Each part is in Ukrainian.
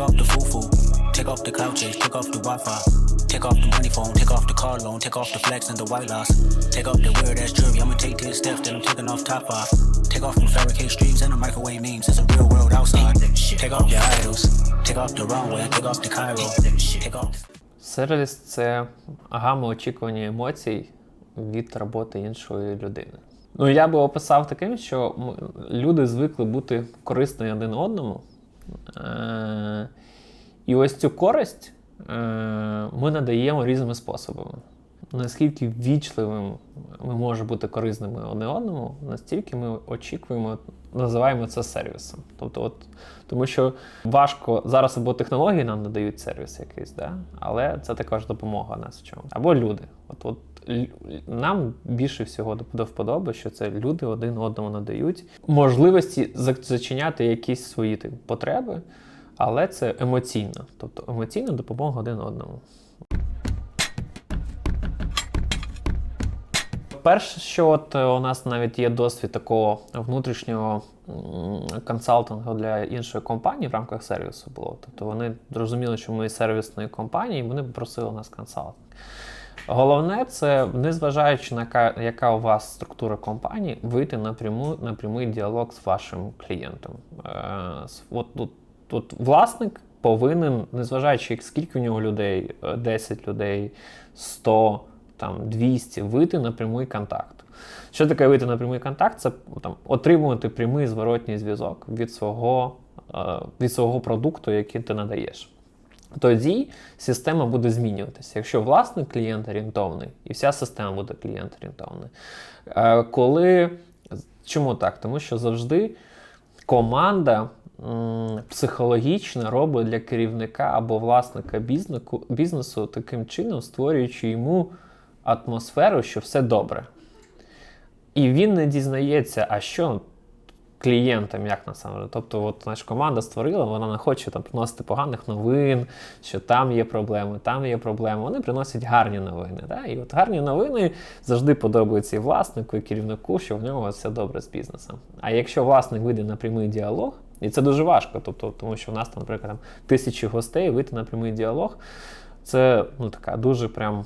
Take off the foo-foo, take off the cloud chase, take off the Wi-Fi. Take off the money phone, take off the car loan, take off the flex and the white loss. Take off the weird ass jewelry, I'ma take 10 steps, then I'm taking off top off. Take off them fabricate streams and the microwave memes, it's a real world outside. Take off your idols, take off the runway, take off the Cairo, take off. Сервіс це гама очікування емоцій від роботи іншої людини. Ну, я би описав таким, що люди звикли бути корисні один одному. Е- і ось цю користь е- ми надаємо різними способами. Наскільки ввічливим ми можемо бути корисними одне одному, настільки ми очікуємо, називаємо це сервісом. Тобто, от, тому що важко зараз або технології нам надають сервіс якийсь, да? але це також допомога нас в чому. Або люди. От, от нам більше всього до до вподоби, що це люди один одному надають можливості зачиняти якісь свої типу, потреби, але це емоційно, тобто емоційна допомога один одному. Перше, що от е, у нас навіть є досвід такого внутрішнього консалтингу для іншої компанії в рамках сервісу було. Тобто вони зрозуміли, що ми сервісної компанії, і вони попросили у нас консалтинг. Головне, це незважаючи на ка- яка у вас структура компанії, вийти на, пряму, на прямий діалог з вашим клієнтом. Е, от тут, тут власник повинен, незважаючи скільки у нього людей, е, 10 людей, 100, там, 200, вийти на прямий контакт. Що таке вийти на прямий контакт? Це там, отримувати прямий зворотній зв'язок від свого, е, від свого продукту, який ти надаєш. Тоді система буде змінюватися. Якщо власник клієнт орієнтовний, і вся система буде клієнт орієнтовний. Е, Коли чому так? Тому що завжди команда психологічно робить для керівника або власника бізнесу таким чином, створюючи йому атмосферу, що все добре. І він не дізнається, а що клієнтам, як насамперед. Тобто, от наша команда створила, вона не хоче там приносити поганих новин, що там є проблеми, там є проблеми. Вони приносять гарні новини. Да? І от гарні новини завжди подобаються і власнику, і керівнику, що в нього все добре з бізнесом. А якщо власник вийде на прямий діалог, і це дуже важко, тобто, тому що у нас там, наприклад, там, тисячі гостей, вийти на прямий діалог, це ну, така дуже прям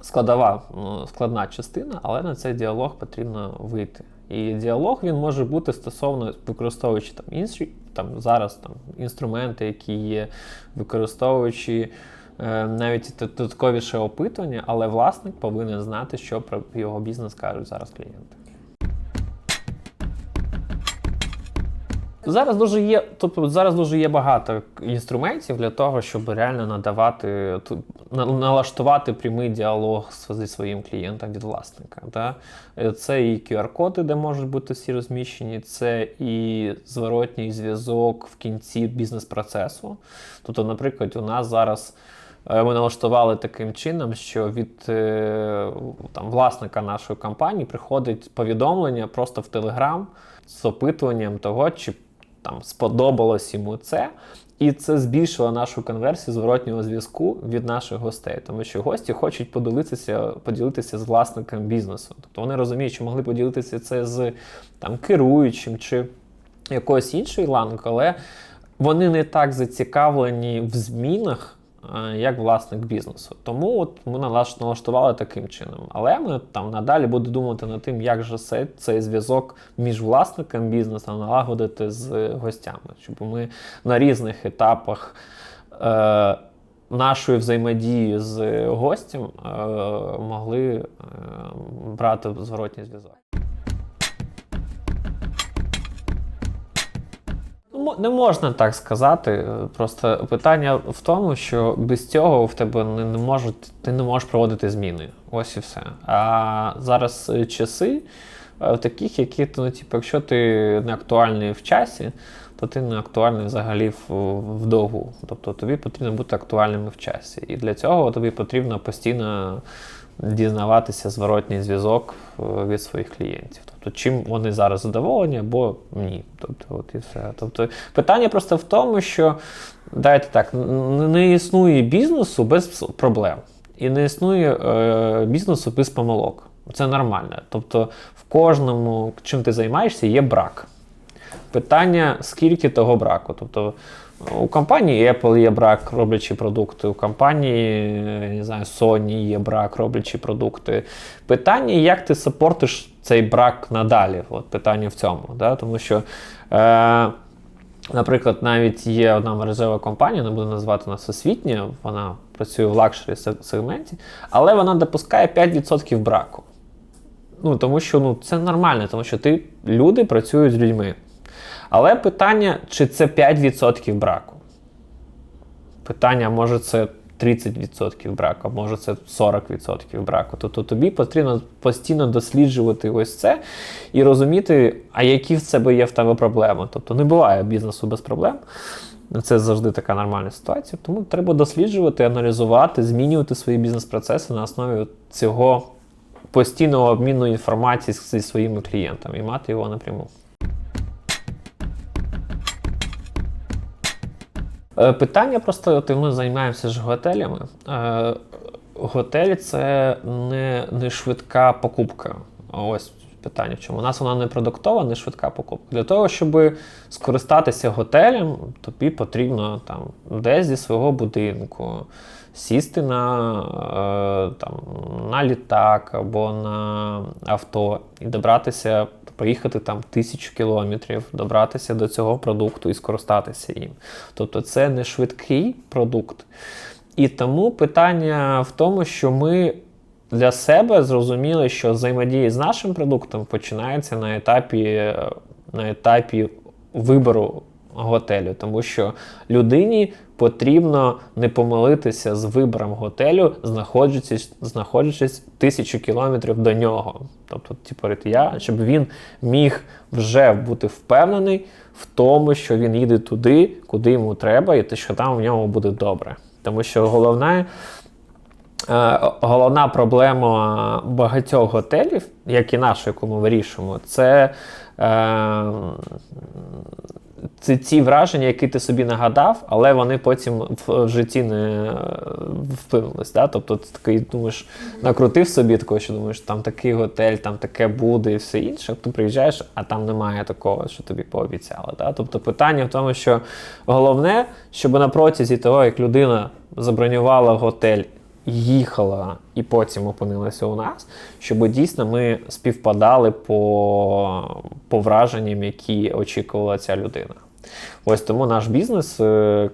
складова, ну, складна частина, але на цей діалог потрібно вийти. І діалог він може бути стосовно використовуючи там інші там зараз там інструменти, які є, використовуючи е, навіть додатковіше опитування, але власник повинен знати, що про його бізнес кажуть зараз клієнти. Зараз дуже є, тобто зараз дуже є багато інструментів для того, щоб реально надавати налаштувати прямий діалог зі своїм клієнтом від власника. Да? Е, Це і QR-коди, де можуть бути всі розміщені, це і зворотній зв'язок в кінці бізнес-процесу. Тобто, наприклад, у нас зараз. е, Ми налаштували таким чином, що від е, там, власника нашої компанії приходить повідомлення просто в Телеграм з опитуванням того, чи там сподобалось йому це. І це збільшило нашу конверсію зворотнього зв'язку від наших гостей, тому що гості хочуть поділитися, поділитися з власником бізнесу. Тобто вони розуміють, що могли поділитися це з там, керуючим чи якоюсь іншою ланкою, але вони не так зацікавлені в змінах, як власник бізнесу. Тому от ми налаш- налаштували таким чином. Але ми там надалі будемо думати над тим, як же це, цей зв'язок між власником бізнесу налагодити з гостями, щоб ми на різних етапах. Е, Нашої взаємодії з гостем е, могли е, брати зворотній зв'язок. Не можна так сказати. Просто питання в тому, що без цього в тебе не, не можуть, ти не можеш проводити зміни. Ось і все. А зараз е, часи е, таких, які ну, типу, якщо ти не актуальний в часі, то ти не актуальний взагалі в, в довгу. Тобто тобі потрібно бути актуальним в часі. І для цього тобі потрібно постійно дізнаватися зворотній зв'язок е, від своїх клієнтів. Тобто, чим вони зараз задоволені, або ні. Тобто, от і все. Тобто, питання просто в тому, що дайте так, не існує бізнесу без проблем, і не існує е, бізнесу без помилок. Це нормально. Тобто, в кожному, чим ти займаєшся, є брак. Питання, скільки того браку. Тобто, У компанії Apple є брак, роблячи продукти, у компанії не знаю, Sony є брак, роблячи продукти. Питання, як ти сапортиш цей брак надалі? От питання в цьому. Да? Тому що, е, наприклад, навіть є одна мережева компанія, не буду називати нас освітня, вона працює в лакшері сегменті, але вона допускає 5% браку. Ну, тому що ну, це нормально, тому що ти, люди працюють з людьми. Але питання, чи це 5% браку? Питання, може, це 30% браку, може це 40% браку. Тобто тобі потрібно постійно досліджувати ось це і розуміти, а які в себе є в тебе проблеми. Тобто не буває бізнесу без проблем. Це завжди така нормальна ситуація. Тому треба досліджувати, аналізувати, змінювати свої бізнес-процеси на основі цього постійного обміну інформації зі своїми клієнтами і мати його напряму. Питання просто, от ми займаємося ж готелями. Е, Готель це не, не швидка покупка. Ось питання в чому. У нас вона не продуктова, не швидка покупка. Для того, щоб скористатися готелем, тобі потрібно там десь зі свого будинку сісти на, е, там, на літак або на авто і добратися, проїхати там тисячу кілометрів, добратися до цього продукту і скористатися їм. Тобто це не швидкий продукт. І тому питання в тому, що ми для себе зрозуміли, що взаємодія з нашим продуктом починається на етапі, на етапі вибору готелю, тому що людині потрібно не помилитися з вибором готелю, знаходячись, знаходячись тисячу кілометрів до нього. Тобто, типу, я, щоб він міг вже бути впевнений в тому, що він їде туди, куди йому треба, і те, що там в ньому буде добре. Тому що головне. Е, Головна проблема багатьох готелів, як і наша, яку ми вирішуємо, це, е, це ті враження, які ти собі нагадав, але вони потім в житті не вплинулись. Да? Тобто ти такий думаєш, накрутив собі такого, що думаєш, там такий готель, там таке буде і все інше. Ти приїжджаєш, а там немає такого, що тобі пообіцяли. Да? Тобто питання в тому, що головне, щоб на протязі того, як людина забронювала готель їхала і потім опинилася у нас, щоб дійсно ми співпадали по, по враженням, які очікувала ця людина. Ось тому наш бізнес е,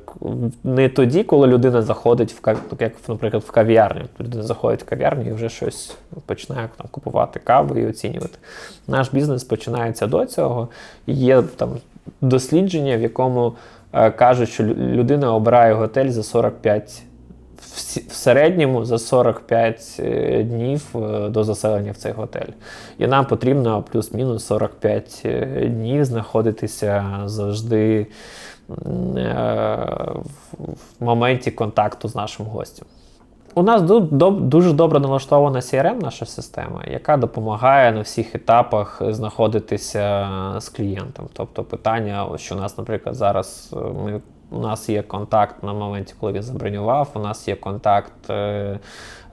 не тоді, коли людина заходить в кав... як, наприклад, в кав'ярню. Людина заходить в кав'ярню і вже щось починає там купувати каву і оцінювати. Наш бізнес починається до цього. Є там дослідження, в якому е, кажуть, що людина обирає готель за 45 в середньому за 45 е, днів е, до заселення в цей готель. І нам потрібно плюс-мінус 45 е, днів знаходитися завжди в моменті контакту з нашим гостем. У нас дуже добре налаштована CRM, наша система, яка допомагає на всіх етапах знаходитися з клієнтом. Тобто питання, що у нас, наприклад, зараз ми у нас є контакт на моменті, коли він забронював. У нас є контакт е,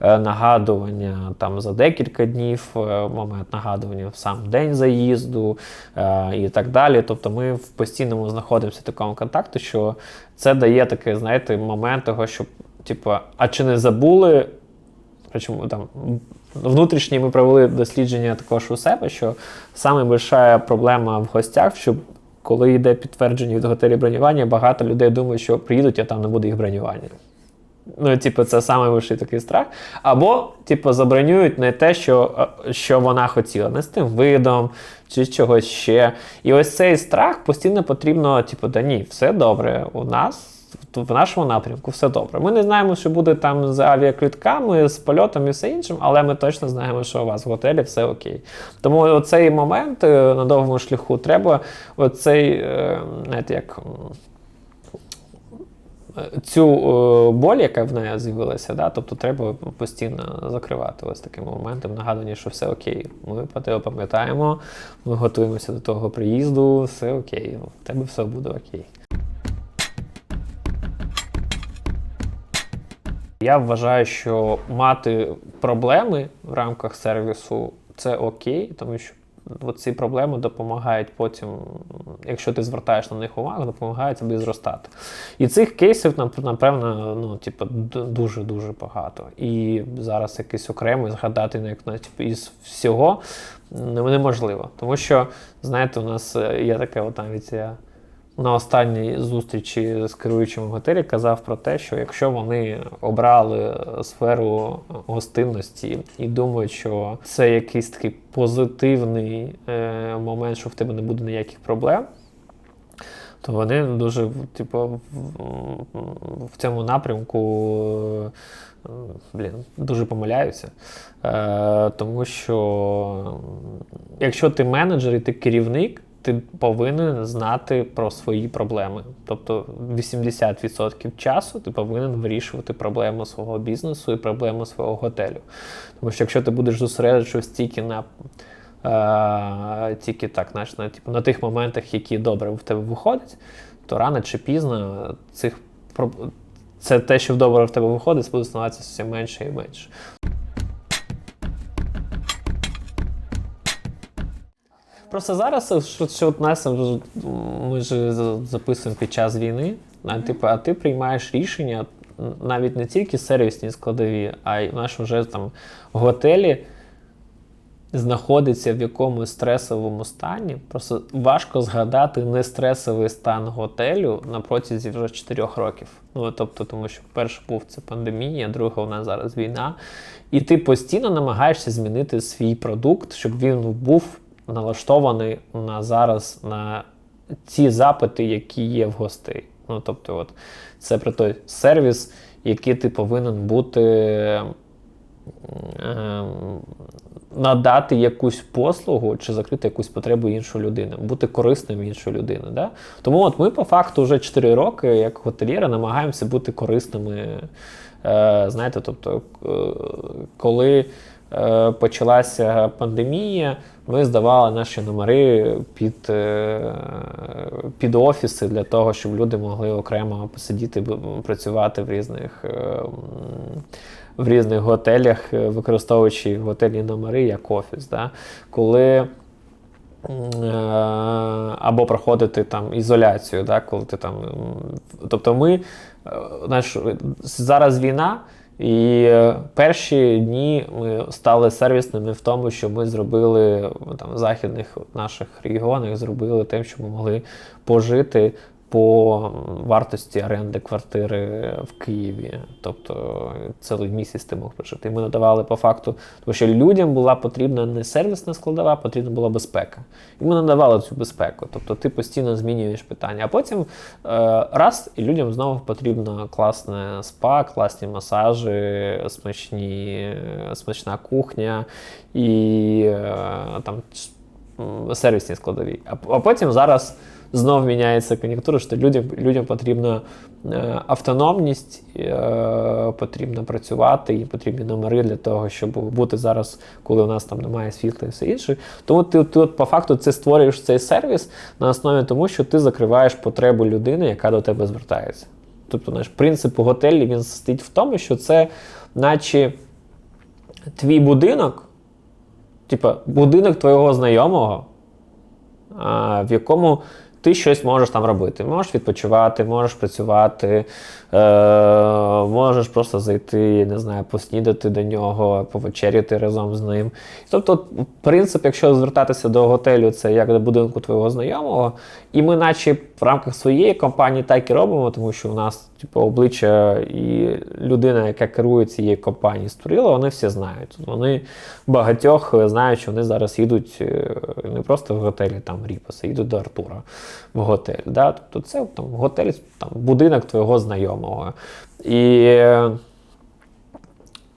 е, нагадування там за декілька днів, е, момент нагадування в сам день заїзду і так далі. Тобто ми в постійному знаходимося в такому контакті, що це дає такий, знаєте, момент того, що, типу, а чи не забули? Причому там внутрішні ми провели дослідження також у себе, що найбільша проблема в гостях, щоб коли йде підтвердження від готелі бронювання, багато людей думають, що приїдуть, а там не буде їх бронювання. Ну, типу, це найвищий такий страх. Або, типу, забронюють не те, що що вона хотіла, не з тим видом чи чогось ще. І ось цей страх постійно потрібно, типу, да ні, все добре, у нас в нашому напрямку все добре. Ми не знаємо, що буде там з авіаквитками, з польотом і все іншим, але ми точно знаємо, що у вас в готелі все окей. Тому оцей момент е, на довгому шляху треба оцей, е, знаєте, як. Цю е, боль, яка в неї з'явилася, да, тобто треба постійно закривати ось таким моментом, нагадування, що все окей. Ми про тебе пам'ятаємо, ми готуємося до того приїзду, все окей, в тебе все буде окей. Я вважаю, що мати проблеми в рамках сервісу це окей, тому що ці проблеми допомагають потім, якщо ти звертаєш на них увагу, допомагають тобі зростати. І цих кейсів, нап- напевно, ну, типу, дуже-дуже багато. І зараз якийсь окремий згадати ну, як, на, типу, із всього неможливо. Тому що, знаєте, у нас е, є таке, от навіть я на останній зустрічі з керуючим готелі казав про те, що якщо вони обрали сферу гостинності і думають, що це якийсь такий позитивний е, момент, що в тебе не буде ніяких проблем. То вони дуже типу, в, в цьому напрямку е, блін, дуже помиляються. Е, тому що якщо ти менеджер і ти керівник, ти повинен знати про свої проблеми. Тобто 80% часу ти повинен вирішувати проблему свого бізнесу і проблему свого готелю. Тому що якщо ти будеш зосереджуватися тільки на е, тільки так, знаєш, на, типу, на тих моментах, які добре в тебе виходять, то рано чи пізно цих це те, що добре в тебе виходить, буде становитися все менше і менше. Просто зараз, що, що от нас ми ж записуємо під час війни, а, типу, а ти приймаєш рішення навіть не тільки сервісні складові, а й наш вже там готелі знаходиться в якомусь стресовому стані. Просто важко згадати нестресовий стан готелю на протязі вже 4 років. Ну тобто, тому що перший був це пандемія, друга у нас зараз війна. І ти постійно намагаєшся змінити свій продукт, щоб він був налаштований на зараз на ті запити, які є в гостей. Ну тобто, от це про той сервіс, який ти повинен бути ем, надати якусь послугу чи закрити якусь потребу іншої людини, бути корисним іншої людини. Да? Тому от ми по факту вже 4 роки, як готельєри, намагаємося бути корисними. Е, знаєте, тобто, е, коли е, почалася пандемія, ми здавали наші номери під, е, під офіси для того, щоб люди могли окремо посидіти, працювати в різних. е, в різних готелях, е, використовуючи готельні номери як офіс. Да? Коли е, або проходити там ізоляцію, да? коли ти там. Тобто ми е, знаєш, зараз війна. І е, перші дні ми стали сервісними в тому, що ми зробили там, в західних наших регіонах, зробили тим, що ми могли пожити по вартості оренди квартири в Києві. Тобто цілий місяць ти мог прожити. І ми надавали по факту, тому що людям була потрібна не сервісна складова, потрібна була безпека. І ми надавали цю безпеку. Тобто ти постійно змінюєш питання. А потім е, раз і людям знову потрібно класне спа, класні масажі, смачні, смачна кухня і е, там сервісні складові. А, а потім зараз знов міняється кон'юнктура, що людям, людям потрібна е, автономність, е, потрібно працювати, і потрібні номери для того, щоб бути зараз, коли у нас там немає світла і все інше. Тому ти, ти от, по факту це створюєш цей сервіс на основі тому, що ти закриваєш потребу людини, яка до тебе звертається. Тобто, наш принцип у готелі він стоїть в тому, що це, наче твій будинок, типа будинок твого знайомого, в якому ти щось можеш там робити. Можеш відпочивати, можеш працювати, е, можеш просто зайти, не знаю, поснідати до нього, повечеряти разом з ним. Тобто, принцип, якщо звертатися до готелю, це як до будинку твого знайомого, і ми, наче в рамках своєї компанії, так і робимо, тому що у нас типу, обличчя і людина, яка керує цією компанією, створила, вони всі знають. Вони багатьох знають, що вони зараз їдуть е, не просто в готелі там Ріпаса, їдуть до Артура в готель. Да? Тобто це там готель, там будинок твого знайомого. І,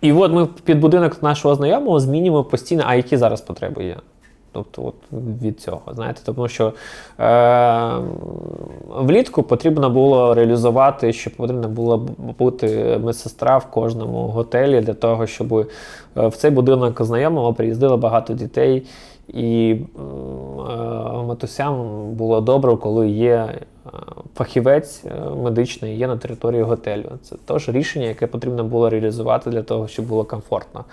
і от ми під будинок нашого знайомого змінюємо постійно, а які зараз потреби є. Тобто от від цього, знаєте, тому що е, влітку потрібно було реалізувати, що потрібно було бути медсестра в кожному готелі для того, щоб е, в цей будинок знайомого приїздило багато дітей, і матусям було добре, коли є фахівець е, медичний є на території готелю. Це теж рішення, яке потрібно було реалізувати для того, щоб було комфортно.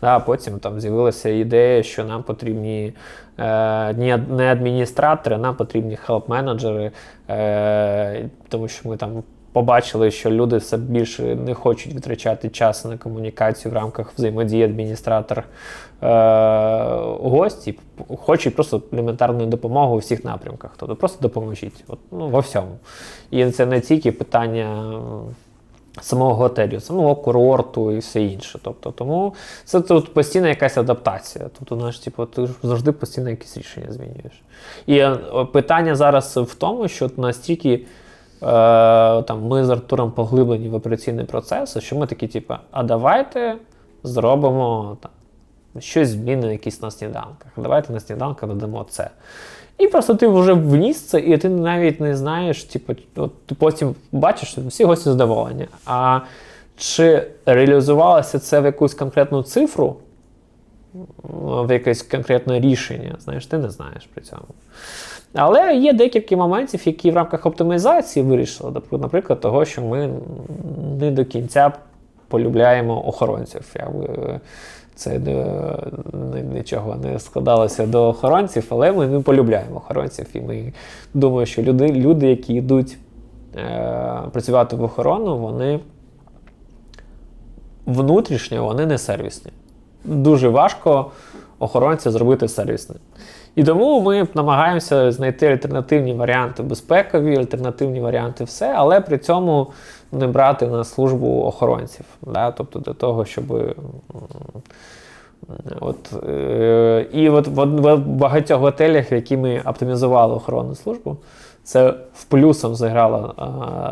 А потім там з'явилася ідея, що нам потрібні е, не адміністратори, нам потрібні хелп-менеджери, е, тому що ми там. Побачили, що люди все більше не хочуть витрачати час на комунікацію в рамках взаємодії адміністратор е, гості, хочуть просто елементарну допомогу у всіх напрямках. Тобто просто допоможіть от, ну, во всьому. І це не тільки питання самого готелю, самого курорту і все інше. Тобто, тому це тут постійна якась адаптація. Тобто, знаєш, типу, ти ж завжди постійно якісь рішення змінюєш. І е, питання зараз в тому, що настільки. Е, там, ми з Артуром поглиблені в операційний процес, що ми такі, типу, а давайте зробимо там, щось зміни якісь на сніданках. Давайте на сніданках додамо це. І просто ти вже вніс це, і ти навіть не знаєш, типу, от ти потім бачиш, що всі гості задоволені. А чи реалізувалося це в якусь конкретну цифру, в якесь конкретне рішення, знаєш, ти не знаєш при цьому. Але є декілька моментів, які в рамках оптимізації вирішили, Наприклад, наприклад, того, що ми не до кінця полюбляємо охоронців. Якби це не- не- нічого не складалося до охоронців, але ми не полюбляємо охоронців. І ми думаємо, що люди, люди які йдуть е, працювати в охорону, вони внутрішньо вони не сервісні. Дуже важко охоронця зробити сервісним. І тому ми намагаємося знайти альтернативні варіанти безпекові, альтернативні варіанти все, але при цьому не брати на службу охоронців. Да? Тобто для того, щоб. От, е, і от в, багатьох готелях, які ми оптимізували охоронну службу, це в плюсом зіграло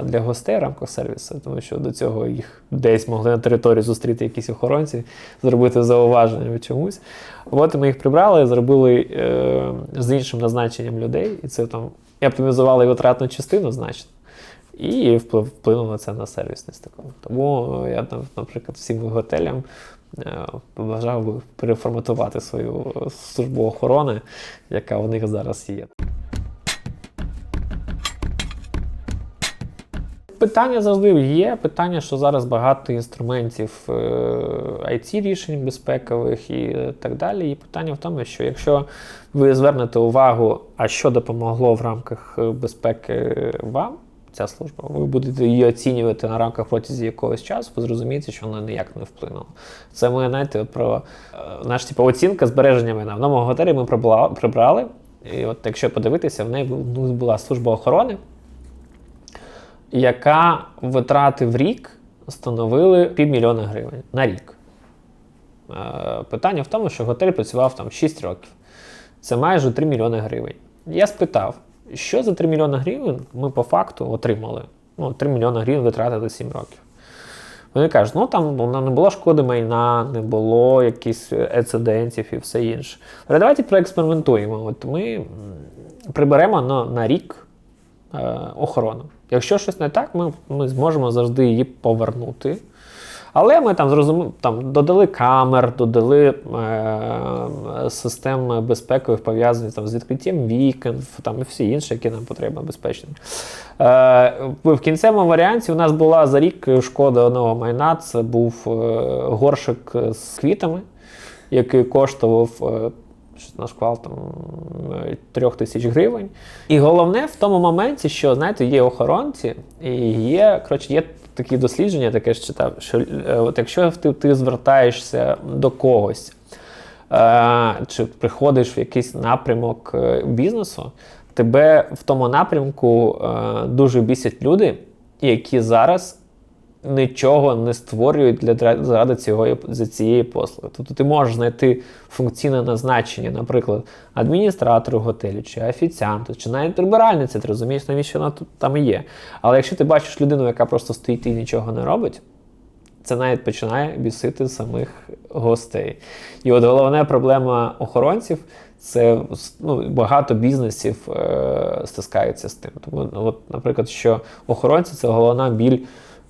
для гостей в рамках сервісу, тому що до цього їх десь могли на території зустріти якісь охоронці, зробити зауваження чомусь. От ми їх прибрали, зробили е, з іншим назначенням людей, і це там і оптимізували і витратну частину значно. І вплинуло це на сервісність такого. Тому я, там, наприклад, всім готелям е, побажав би переформатувати свою службу охорони, яка у них зараз є. Питання завжди є. Питання, що зараз багато інструментів е, it рішень безпекових і так далі. І питання в тому, що якщо ви звернете увагу, а що допомогло в рамках е, безпеки вам, ця служба, ви будете її оцінювати на рамках протязі якогось часу, ви зрозумієте, що вона ніяк не вплинула. Це ми, знаєте, про е, наш типу, оцінка збереження майна. В новому готелі ми прибрали. І от якщо подивитися, в неї була служба охорони яка витрати в рік становили півмільйона гривень на рік. Е, Питання в тому, що готель працював там 6 років. Це майже 3 мільйони гривень. Я спитав, що за 3 мільйони гривень ми по факту отримали? Ну, 3 мільйони гривень витратили 7 років. Вони кажуть, ну там ну, не було шкоди майна, не було якихось ецидентів і все інше. Але давайте проекспериментуємо. От ми приберемо на, на рік е, охорону. Якщо щось не так, ми, ми зможемо завжди її повернути. Але ми там зрозуміли, там додали камер, додали е, систем безпекових пов'язаних там, з відкриттям вікон, там і всі інші, які нам потрібно безпечні. Е, в кінцевому варіанті у нас була за рік шкода одного майна. Це був е, горшик з квітами, який коштував. На шквал там е, трьох тисяч гривень. І головне в тому моменті, що знаєте, є охоронці, і є, коротше, є такі дослідження, таке ж читав, що е, от якщо ти, ти звертаєшся до когось, е, чи приходиш в якийсь напрямок бізнесу, тебе в тому напрямку дуже бісять люди, які зараз нічого не створюють для заради цього за цієї послуги. Тобто ти можеш знайти функційне назначення, наприклад, адміністратору готелю, чи офіціанту, чи навіть прибиральниці, ти розумієш, навіщо вона тут там є. Але якщо ти бачиш людину, яка просто стоїть і нічого не робить, це навіть починає бісити самих гостей. І от головна проблема охоронців це ну, багато бізнесів е, стискаються з тим. Тому, ну, от, наприклад, що охоронці це головна біль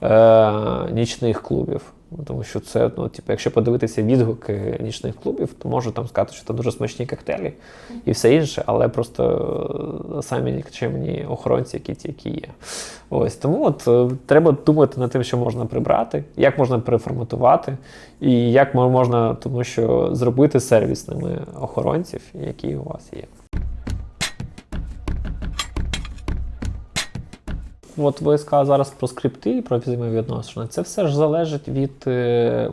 е, нічних клубів. Тому що це, ну, типу, якщо подивитися відгуки нічних клубів, то можу там сказати, що це дуже смачні коктейлі і все інше, але просто е, самі нікчемні охоронці, які ті, які є. Ось тому от е, треба думати над тим, що можна прибрати, як можна переформатувати, і як мо- можна, тому що зробити сервісними охоронців, які у вас є. От ви сказали зараз про скрипти і про взаємовідносини. Це все ж залежить від, е,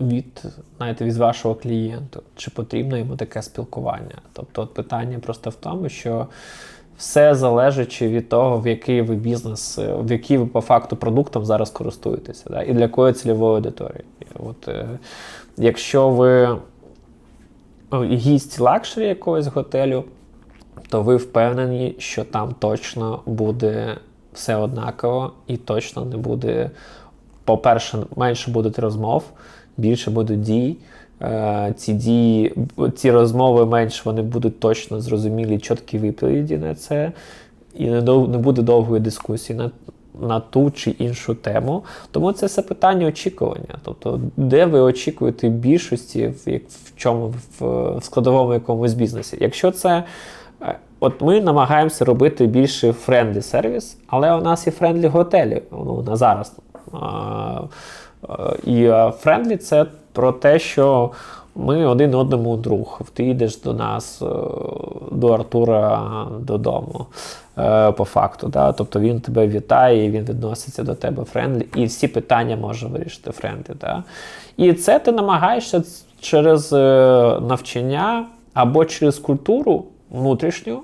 від, знаєте, від вашого клієнту, чи потрібно йому таке спілкування. Тобто от питання просто в тому, що все залежить від того, в який ви бізнес, е, в який ви по факту продуктом зараз користуєтеся, да? і для якої цільової аудиторії. От, е, якщо ви ну, гість лакшері якогось готелю, то ви впевнені, що там точно буде все однаково і точно не буде, по-перше, менше буде розмов, більше буде дій. Е, Ці дії, ці розмови менш вони будуть точно зрозумілі, чіткі відповіді на це, і не, не буде довгої дискусії на, на ту чи іншу тему. Тому це все питання очікування. Тобто, де ви очікуєте більшості, в, в чому в, в складовому якомусь бізнесі. Якщо це От ми намагаємося робити більше френдлі сервіс, але у нас і френдлі готелі ну, на зараз. А, І френдлі це про те, що ми один одному друг. Ти йдеш до нас, е, до Артура додому, е, по факту. Да? Тобто він тебе вітає, він відноситься до тебе френдлі, і всі питання може вирішити френдлі. Да? І це ти намагаєшся через е, навчання або через культуру внутрішню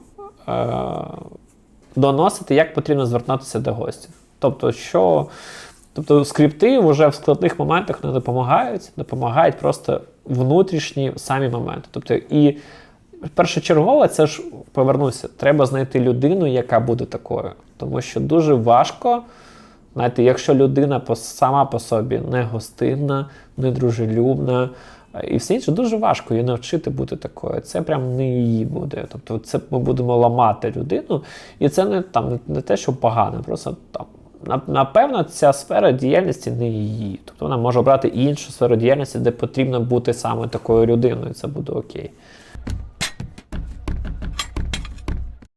доносити, як потрібно звертатися до гостів. Тобто, що, тобто скрипти вже в складних моментах не допомагають, допомагають просто внутрішні самі моменти. Тобто, і першочергово це ж повернуся. Треба знайти людину, яка буде такою. Тому що дуже важко. Знаєте, якщо людина сама по собі не гостинна, не дружелюбна е, і все інше, дуже важко її навчити бути такою. Це прям не її буде. Тобто, це ми будемо ламати людину, і це не там не, те, що погано, просто там. Напевно, ця сфера діяльності не її. Тобто вона може обрати іншу сферу діяльності, де потрібно бути саме такою людиною. Це буде окей.